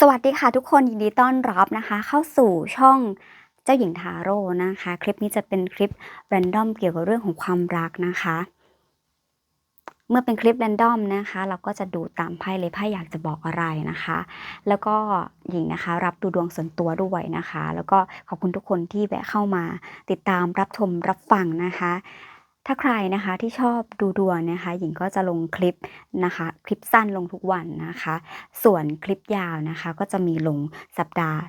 สวัสดีค่ะทุกคนยินดีต้อนรับนะคะ เข้าสู่ช่องเจ้าหญิงทาโร่นะคะ คลิปนี้จะเป็นคลิปแรนดอมเกี่ยวกับเรื่องของความรักนะคะ เมื่อเป็นคลิปแรนดอมนะคะ เราก็จะดูตามไพ่เลยไพ่อยากจะบอกอะไรนะคะ แล้วก็หญิงนะคะ รับดูดวงส่วนตัวด้วยนะคะ แล้วก็ขอบคุณทุกคนที่แวะเข้ามาติดตามรับชมรับฟังนะคะ ถ้าใครนะคะที่ชอบดูดวงนะคะ หญิงก็จะลงคลิปนะคะ คลิปสั้นลงทุกวันนะคะ ส่วนคลิปยาวนะคะ ก็จะมีลงสัปดาห์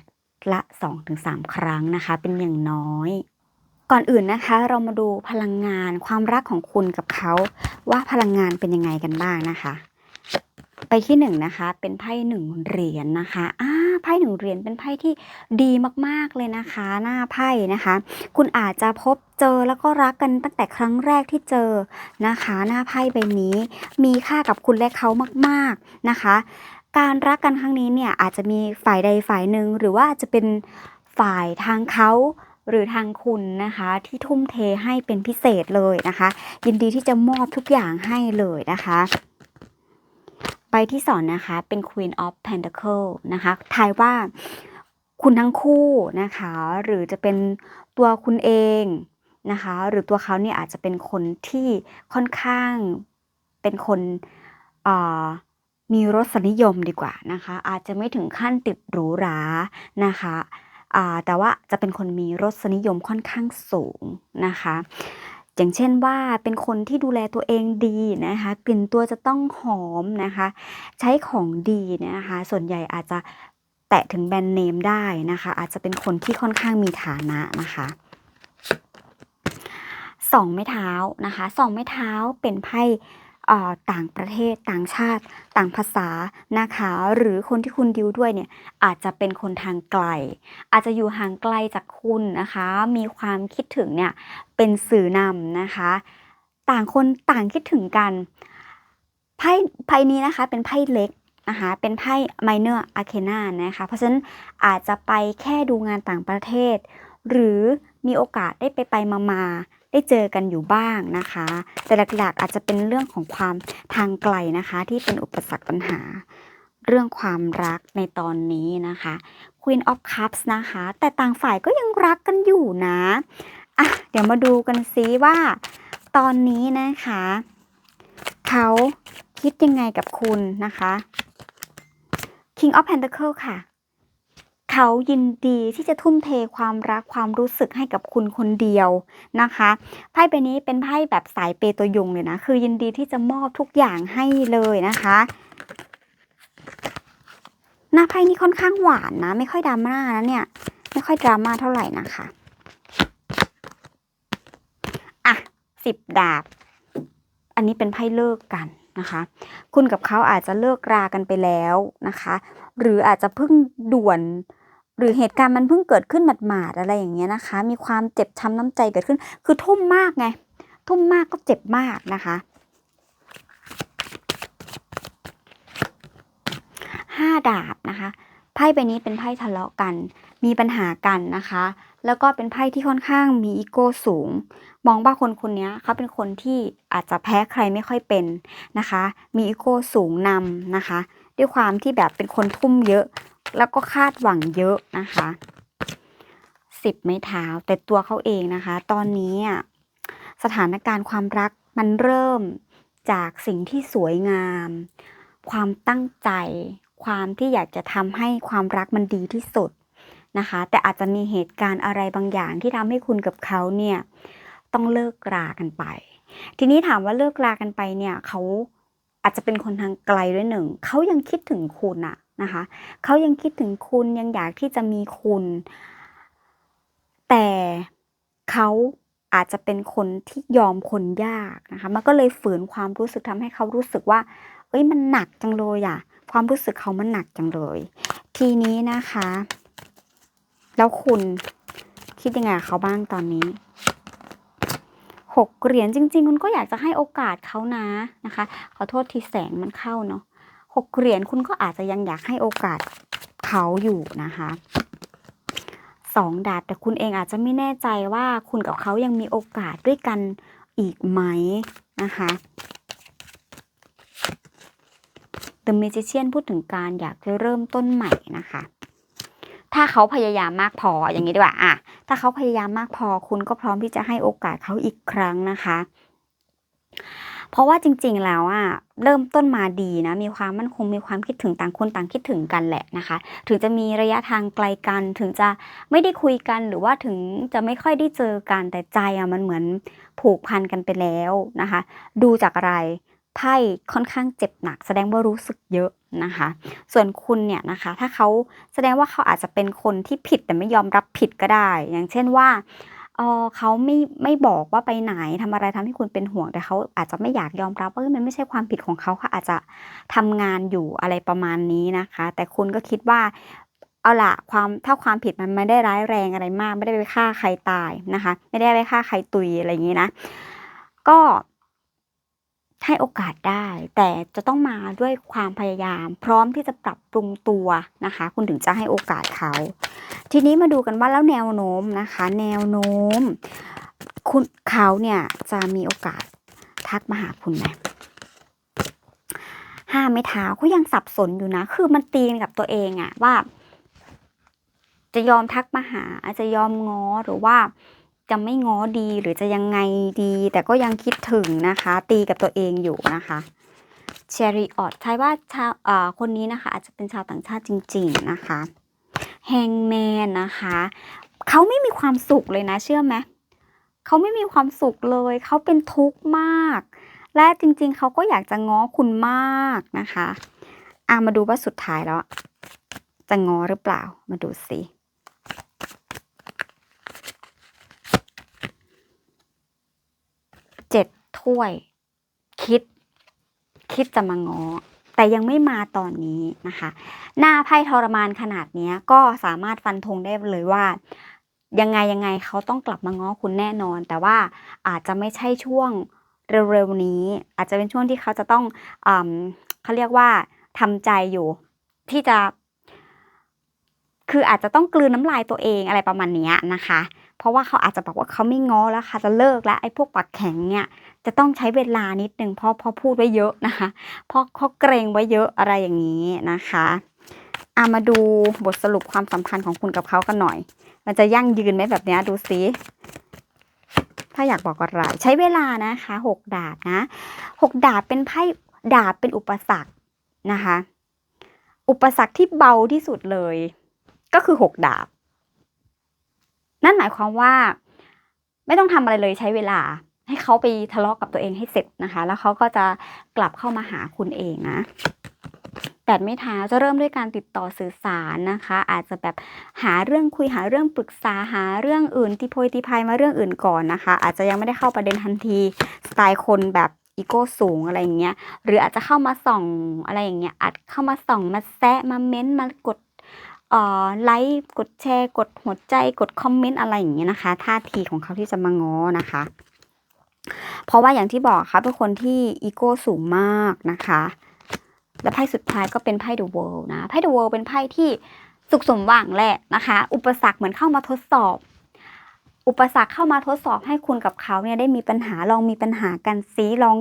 ละ 2-3 ครั้งนะคะ เป็นอย่างน้อยก่อนอื่นนะคะเรามาดูพลังงานความรักของคุณกับเขา ว่าพลังงานเป็นยังไงกันบ้างนะคะ ไปที่หนึ่งนะคะ เป็นไพ่หนึ่งเหรียญนะคะอ่าไพ่หนึ่งเหรียญเป็นไพ่ที่ดีมากๆเลยนะคะ หน้าไพ่นะคะ คุณอาจจะพบเจอแล้วก็รักกันตั้งแต่ครั้งแรกที่เจอนะคะ หน้าไพ่ใบนี้ มีค่ากับคุณและเขามาก ๆนะคะ การรักกันครั้งนี้เนี่ยอาจจะมีฝ่ายใดฝ่ายหนึ่งหรือว่าอาจจะเป็นฝ่ายทางเขาหรือทางคุณนะคะที่ทุ่มเทให้เป็นพิเศษเลยนะคะ ยินดีที่จะมอบทุกอย่างให้เลยนะคะ ใบที่สองนะคะเป็น Queen of Pentacle นะคะทายว่าคุณทั้งคู่นะคะ หรือจะเป็นตัวคุณเองนะคะ หรือตัวเขาเนี่ยอาจจะเป็นคนที่ค่อนข้างเป็นคนมีรสนิยมดีกว่านะคะ อาจจะไม่ถึงขั้นติดหรูหรานะคะแต่ว่าจะเป็นคนมีรสนิยมค่อนข้างสูงนะคะ อย่างเช่นว่าเป็นคนที่ดูแลตัวเองดีนะคะกลิ่นตัวจะต้องหอมนะคะ ใช้ของดีนะคะ ส่วนใหญ่อาจจะแตะถึงแบรนด์เนมได้นะคะ อาจจะเป็นคนที่ค่อนข้างมีฐานะนะคะสองไม้เท้านะคะสองไม้เท้าเป็นไพ่ ต่างประเทศต่างชาติ ต่างภาษานะคะ หรือคนที่คุณดิวด้วยเนี่ยอาจจะเป็นคนทางไกล อาจจะอยู่ห่างไกลจากคุณนะคะ มีความคิดถึงเนี่ยเป็นสื่อนำนะคะ ต่างคนต่างคิดถึงกันไพ่ไพ่นี้นะคะเป็นไพ่เล็กนะคะเป็นไพ่ minor arcana นะคะ เพราะฉะนั้นอาจจะไปแค่ดูงานต่างประเทศ หรือมีโอกาสได้ไปไปมามา ได้เจอกันอยู่บ้างนะคะ แต่หลักๆอาจจะเป็นเรื่องของความทางไกลนะคะ ที่เป็นอุปสรรคปัญหา เรื่องความรักในตอนนี้นะคะ Queen of Cups นะคะ แต่ต่างฝ่ายก็ยังรักกันอยู่นะอะเดี๋ยวมาดูกันซิว่า ตอนนี้นะคะ เขาคิดยังไงกับคุณนะคะ King of Pentacle ค่ะ เขายินดีที่จะทุ่มเทความรักความรู้สึกให้กับคุณคนเดียวนะคะไพ่ใบนี้เป็นไพ่แบบสายเปตัวยงเลยนะ คือยินดีที่จะมอบทุกอย่างให้เลยนะคะหน้าไพ่นี้ค่อนข้างหวานนะ ไม่ค่อยดราม่านะเนี่ย ไม่ค่อยดราม่าเท่าไหร่นะคะอะสิบดาบ อันนี้เป็นไพ่เลิกกันนะคะ คุณกับเขาอาจจะเลิกรากันไปแล้วนะคะ หรืออาจจะเพิ่งด่วน หรือเหตุการณ์มันเพิ่งเกิดขึ้นหมาดๆอะไรอย่างเงี้ยนะคะ มีความเจ็บช้ำน้ำใจเกิดขึ้น คือทุ่มมากไง ทุ่มมากก็เจ็บมากนะคะห้าดาบนะคะไพ่ใบนี้เป็นไพ่ทะเลาะกัน มีปัญหากันนะคะ แล้วก็เป็นไพ่ที่ค่อนข้างมีอีโก้สูง มองว่าคนคนนี้เขาเป็นคนที่อาจจะแพ้ใครไม่ค่อยเป็นนะคะ มีอีโก้สูงนำนะคะ ด้วยความที่แบบเป็นคนทุ่มเยอะ แล้วก็คาดหวังเยอะนะคะสิบไม้เท้าแต่ตัวเขาเองนะคะ ตอนนี้สถานการณ์ความรักมันเริ่มจากสิ่งที่สวยงาม ความตั้งใจ ความที่อยากจะทำให้ความรักมันดีที่สุดนะคะ แต่อาจจะมีเหตุการณ์อะไรบางอย่างที่ทำให้คุณกับเขาเนี่ยต้องเลิกรากันไป ทีนี้ถามว่าเลิกรากันไปเนี่ยเขาอาจจะเป็นคนทางไกลด้วยหนึ่งเขายังคิดถึงคุณอะ นะคะเขายังคิดถึงคุณยังอยากที่จะมีคุณ แต่เขาอาจจะเป็นคนที่ยอมคนยากนะคะมันก็เลยฝืนความรู้สึกทำให้เขารู้สึกว่า เอ้ยมันหนักจังเลยอะความรู้สึกเขามันหนักจังเลย ทีนี้นะคะ แล้วคุณคิดยังไงกับเขาบ้างตอนนี้หกเหรียญจริง ๆ คุณก็อยากจะให้โอกาสเขานะนะคะ ขอโทษทีแสงมันเข้าเนาะ หกเหรียญคุณก็อาจจะยังอยากให้โอกาสเขาอยู่นะคะสองดาบแต่คุณเองอาจจะไม่แน่ใจว่าคุณกับเขายังมีโอกาสด้วยกันอีกไหมนะคะ The Magician พูดถึงการอยากจะเริ่มต้นใหม่นะคะ ถ้าเขาพยายามมากพออย่างนี้ดีกว่าอะถ้าเขาพยายามมากพอคุณก็พร้อมที่จะให้โอกาสเขาอีกครั้งนะคะ เพราะว่าจริงๆแล้วอะเริ่มต้นมาดีนะมีความมั่นคงมีความคิดถึงต่างคนต่างคิดถึงกันแหละนะคะ ถึงจะมีระยะทางไกลกันถึงจะไม่ได้คุยกันหรือว่าถึงจะไม่ค่อยได้เจอกันแต่ใจอะมันเหมือนผูกพันกันไปแล้วนะคะ ดูจากอะไรไพ่ค่อนข้างเจ็บหนัก แสดงว่ารู้สึกเยอะนะคะ ส่วนคุณเนี่ยนะคะ ถ้าเขาแสดงว่าเขาอาจจะเป็นคนที่ผิดแต่ไม่ยอมรับผิดก็ได้ อย่างเช่นว่า เออเขาไม่ไม่บอกว่าไปไหนทำอะไรทำให้คุณเป็นห่วงแต่เขาอาจจะไม่อยากยอมรับว่ามันไม่ใช่ความผิดของเขาเขาอาจจะทำงานอยู่อะไรประมาณนี้นะคะ แต่คุณก็คิดว่าเอาละความถ้าความผิดมันไม่ได้ร้ายแรงอะไรมาก ไม่ได้ไปฆ่าใครตายนะคะ ไม่ได้ไปฆ่าใครตุยอะไรอย่างนี้นะ ก็ ให้โอกาสได้ แต่จะต้องมาด้วยความพยายาม พร้อมที่จะปรับปรุงตัวนะคะ คุณถึงจะให้โอกาสเขา ทีนี้มาดูกันว่าแล้วแนวโน้มนะคะ แนวโน้ม คุณเขาเนี่ยจะมีโอกาสทักมาหาคุณไหมห้าไม่เท้าเขายังสับสนอยู่นะ คือมันตีนกับตัวเองอะว่า จะยอมทักมาหาอาจจะยอมง้อหรือว่า จะไม่ง้อดีหรือจะยังไงดี แต่ก็ยังคิดถึงนะคะ ตีกับตัวเองอยู่นะคะเชอริออตใช่ว่าชาวอ่าคนนี้นะคะ อาจจะเป็นชาวต่างชาติจริง ๆนะคะแฮงแมนนะคะเขาไม่มีความสุขเลยนะ เชื่อไหมเขาไม่มีความสุขเลยเขาเป็นทุกข์มาก และจริง ๆเขาก็อยากจะง้อคุณมากนะคะอะมาดูว่าสุดท้ายแล้ว จะง้อหรือเปล่ามาดูสิเจ็ด ถ้วย คิด คิดจะมาง้อแต่ยังไม่มาตอนนี้นะคะ หน้าไพ่ทรมานขนาดนี้ก็สามารถฟันธงได้เลยว่า ยังไงยังไงเขาต้องกลับมาง้อคุณแน่นอน แต่ว่าอาจจะไม่ใช่ช่วงเร็วๆนี้ อาจจะเป็นช่วงที่เขาจะต้องอเขาเรียกว่าทำใจอยู่ ที่จะ คืออาจจะต้องกลืนน้ำลายตัวเองอะไรประมาณนี้นะคะ เพราะว่าเขาอาจจะบอกว่าเขาไม่ง้อแล้วค่ะจะเลิกแล้วไอ้พวกปากแข็งเนี่ย จะต้องใช้เวลานิดนึงเพราะพราะพูดไว้เยอะนะคะเพราะเขาเกรงไว้เยอะอะไรอย่างนี้นะคะอามาดูบทสรุปความสัมพันธ์ของคุณกับเขากันหน่อย มันจะยั่งยืนไหมแบบนี้ดูซิถ้าอยากบอกอะไรใช้เวลานะคะหกดาบนะหกดาบเป็นไพ่ดาบเป็นอุปสรรคนะคะ อุปสรรคที่เบาที่สุดเลย ก็คือหกดาบ นั่นหมายความว่า ไม่ต้องทำอะไรเลยใช้เวลา ให้เขาไปทะเลาะกับตัวเองให้เสร็จนะคะ แล้วเขาก็จะกลับเข้ามาหาคุณเองนะแปดไม่ท้าจะเริ่มด้วยการติดต่อสื่อสารนะคะ อาจจะแบบหาเรื่องคุยหาเรื่องปรึกษาหาเรื่องอื่นที่โพยที่พายมาเรื่องอื่นก่อนนะคะ อาจจะยังไม่ได้เข้าประเด็นทันทีสไตล์คนแบบอีโก้สูงอะไรอย่างเงี้ยหรืออาจจะเข้ามาส่องอะไรอย่างเงี้ยอาจเข้ามาส่องมาแซะมาเม้นมากดเอ่อไลค์กดแชร์ กดหัวใจกดคอมเมนต์อะไรอย่างเงี้ยนะคะท่าทีของเขาที่จะมาง้อนะคะ เพราะว่าอย่างที่บอกค่ะเป็นคนที่อีโก้สูงมากนะคะ และไพ่สุดท้ายก็เป็นไพ่ The World นะไพ่ The World เป็นไพ่ที่สุขสมหวังแหละนะคะ อุปสรรคเหมือนเข้ามาทดสอบ อุปสรรคเข้ามาทดสอบให้คุณกับเขาเนี่ยได้มีปัญหาลองมีปัญหากันซิลอง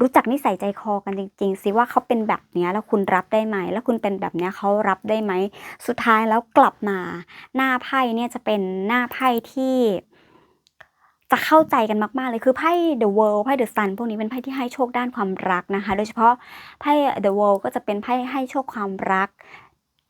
รู้จักนิสัยใจคอกันจริงๆสิว่าเขาเป็นแบบนี้แล้วคุณรับได้ไหม แล้วคุณเป็นแบบนี้เขารับได้ไหม สุดท้ายแล้วกลับมา หน้าไพ่เนี่ยจะเป็นหน้าไพ่ที่ จะเข้าใจกันมากๆเลยคือไพ่ The World ไพ่ The Sun พวกนี้เป็นไพ่ที่ให้โชคด้านความรักนะคะ โดยเฉพาะไพ่ The World ก็จะเป็นไพ่ให้โชคความรัก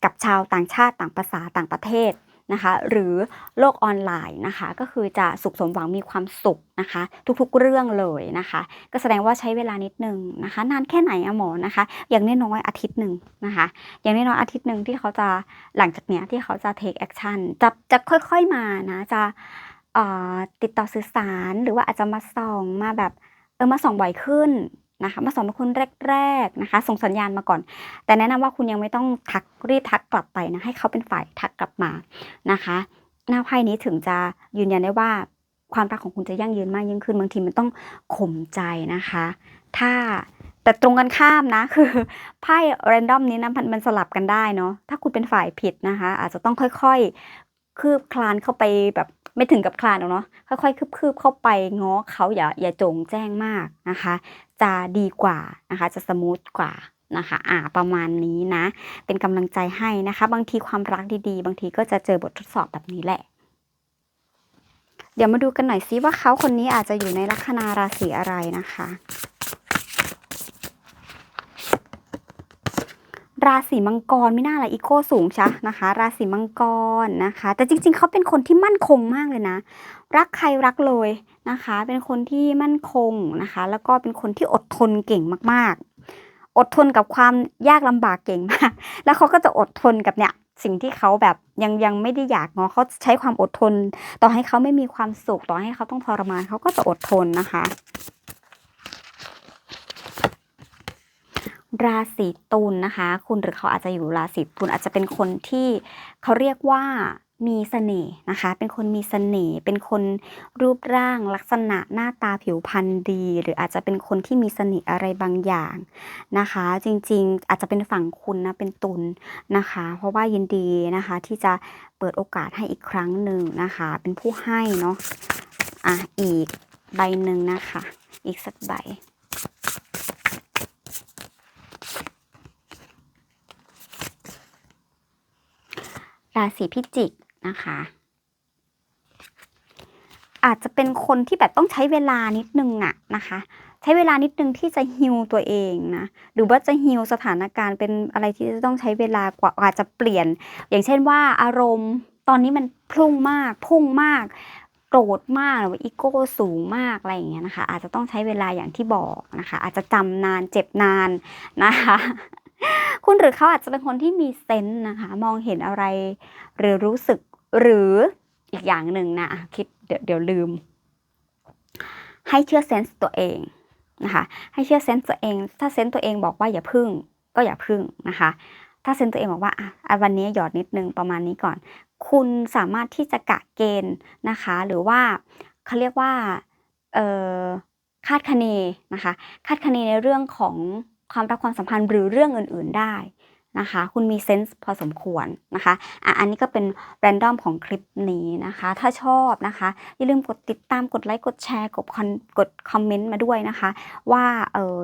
กับชาวต่างชาติต่างภาษาต่างประเทศนะคะหรือโลกออนไลน์นะคะก็คือจะสุขสมหวังมีความสุขนะคะ ทุกๆเรื่องเลยนะคะ ก็แสดงว่าใช้เวลานิดนึงนะคะนานแค่ไหนอะหมอนะคะ อย่างน้อยๆอาทิตย์หนึ่งนะคะ อย่างน้อยๆอาทิตย์หนึ่งที่เขาจะหลังจากเนี้ยที่เขาจะ take action จะจะค่อยๆมานะจะ ติดต่อสื่อสารหรือว่าอาจจะมาส่องมาแบบ เออมาส่องบ่อยขึ้นนะคะ มาส่องเป็นคนแรกๆนะคะ ส่งสัญญาณมาก่อน แต่แนะนำว่าคุณยังไม่ต้องทักรีบทักกลับไปนะให้เขาเป็นฝ่ายทักกลับมานะคะ หน้าไพ่นี้ถึงจะยืนยันได้ว่าความรักของคุณจะยั่งยืนมากยิ่งขึ้นบางทีมันต้องข่มใจนะคะ ถ้าแต่ตรงกันข้ามนะคือไพ่แรนดอมนี้นะมันมันสลับกันได้เนาะถ้าคุณเป็นฝ่ายผิดนะคะ อาจจะต้องค่อยๆ คืบคลานเข้าไปแบบ ไม่ถึงกับคลานหรอกเนาะค่อยๆคืบๆเข้าไปง้อเขาอย่าอย่าจงแจ้งมากนะคะ จะดีกว่านะคะจะสมูทกว่านะคะอ่าประมาณนี้นะ เป็นกำลังใจให้นะคะ บางทีความรักดีๆ บางทีก็จะเจอบททดสอบแบบนี้แหละ เดี๋ยวมาดูกันหน่อยซิว่าเขาคนนี้อาจจะอยู่ในลัคนาราศีอะไรนะคะ ราศีมังกรไม่น่าละไรอีโก้สูงชะนะคะ ราศีมังกรนะคะ แต่จริง ๆ เขาเป็นคนที่มั่นคงมากเลยนะ รักใครรักเลยนะคะ เป็นคนที่มั่นคงนะคะ แล้วก็เป็นคนที่อดทนเก่งมากๆ อดทนกับความยากลำบากเก่งมาก แล้วเขาก็จะอดทนกับเนี่ยสิ่งที่เขาแบบยังยังไม่ได้อยากเนาะเขาใช้ความอดทน ต่อให้เขาไม่มีความสุขต่อให้เขาต้องทรมานเขาก็จะอดทนนะคะ ราศีตุลนะคะ คุณหรือเขาอาจจะอยู่ราศีตุลอาจจะเป็นคนที่เขาเรียกว่ามีเสน่ห์นะคะ เป็นคนมีเสน่ห์ เป็นคนรูปร่างลักษณะหน้าตาผิวพรรณดี หรืออาจจะเป็นคนที่มีเสน่ห์อะไรบางอย่างนะคะ จริงๆ อาจจะเป็นฝั่งคุณนะ เป็นตุลนะคะ เพราะว่ายินดีนะคะ ที่จะเปิดโอกาสให้อีกครั้งหนึ่งนะคะ เป็นผู้ให้เนาะ อะ อีกใบหนึ่งนะคะ อีกสักใบ ราศีพิจิกนะคะ อาจจะเป็นคนที่แบบต้องใช้เวลานิดนึงอะนะคะ ใช้เวลานิดนึงที่จะฮิวตัวเองนะหรือว่าจะฮิวสถานการณ์เป็นอะไรที่จะต้องใช้เวลากว่าอาจจะเปลี่ยน อย่างเช่นว่าอารมณ์ตอนนี้มันพุ่งมากพุ่งมากโกรธมากหรือว่าอีโก้สูงมากอะไรอย่างเงี้ยนะคะ อาจจะต้องใช้เวลาอย่างที่บอกนะคะ อาจจะจำนานเจ็บนานนะคะ คุณหรือเขาอาจจะเป็นคนที่มีเซนส์นะคะ มองเห็นอะไร หรือรู้สึกหรืออีกอย่างหนึ่งนะคิดเดี๋ยวเดี๋ยวลืม ให้เชื่อเซนส์ตัวเองนะคะ ให้เชื่อเซนส์ตัวเอง ถ้าเซนส์ตัวเองบอกว่าอย่าพึ่ง ก็อย่าพึ่งนะคะ ถ้าเซนส์ตัวเองบอกว่าอะวันนี้หยอดนิดนึงประมาณนี้ก่อน คุณสามารถที่จะกะเกณฑ์นะคะ หรือว่าเขาเรียกว่าคาดคะเนนะคะ คาดคะเนในเรื่องของ ความรักความสัมพันธ์หรือเรื่องอื่น ๆได้นะคะ คุณมีเซนส์พอสมควรนะคะอะอันนี้ก็เป็นแรนดอมของคลิปนี้นะคะ ถ้าชอบนะคะ อย่าลืมกดติดตามกดไลค์กดแชร์กดคอนกดคอมเมนต์มาด้วยนะคะ ว่าเออ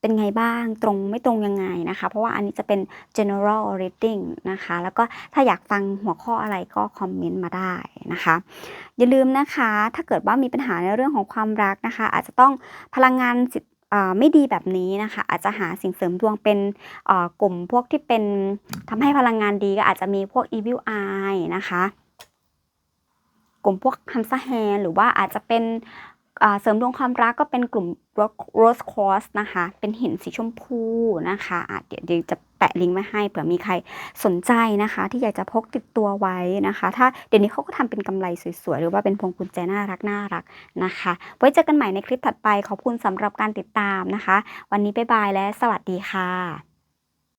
เป็นไงบ้างตรงไม่ตรงยังไงนะคะ เพราะว่าอันนี้จะเป็น general reading นะคะ แล้วก็ถ้าอยากฟังหัวข้ออะไรก็คอมเมนต์มาได้นะคะ อย่าลืมนะคะ ถ้าเกิดว่ามีปัญหาในเรื่องของความรักนะคะ อาจจะต้องพลังงานจิต ไม่ดีแบบนี้นะคะ อาจจะหาสิ่งเสริมดวงเป็นกลุ่มพวกที่เป็นทำให้พลังงานดีก็อาจจะมีพวก evil eye นะคะ กลุ่มพวกฮัมซาแฮหรือว่าอาจจะเป็น เสริมดวงความรักก็เป็นกลุ่ม rose quartz นะคะ เป็นหินสีชมพูนะคะะเดี๋ยวเดี๋ยวจะแปะลิงก์ไว้ให้เผื่อมีใครสนใจนะคะ ที่อยากจะพกติดตัวไว้นะคะ ถ้าเดี๋ยวนี้เขาก็ทำเป็นกำไรสวยๆ หรือว่าเป็นพวงกุญแจน่ารักน่ารักนะคะ ไว้เจอกันใหม่ในคลิปถัดไปขอบคุณสำหรับการติดตามนะคะ วันนี้บ๊ายบายและสวัสดีค่ะ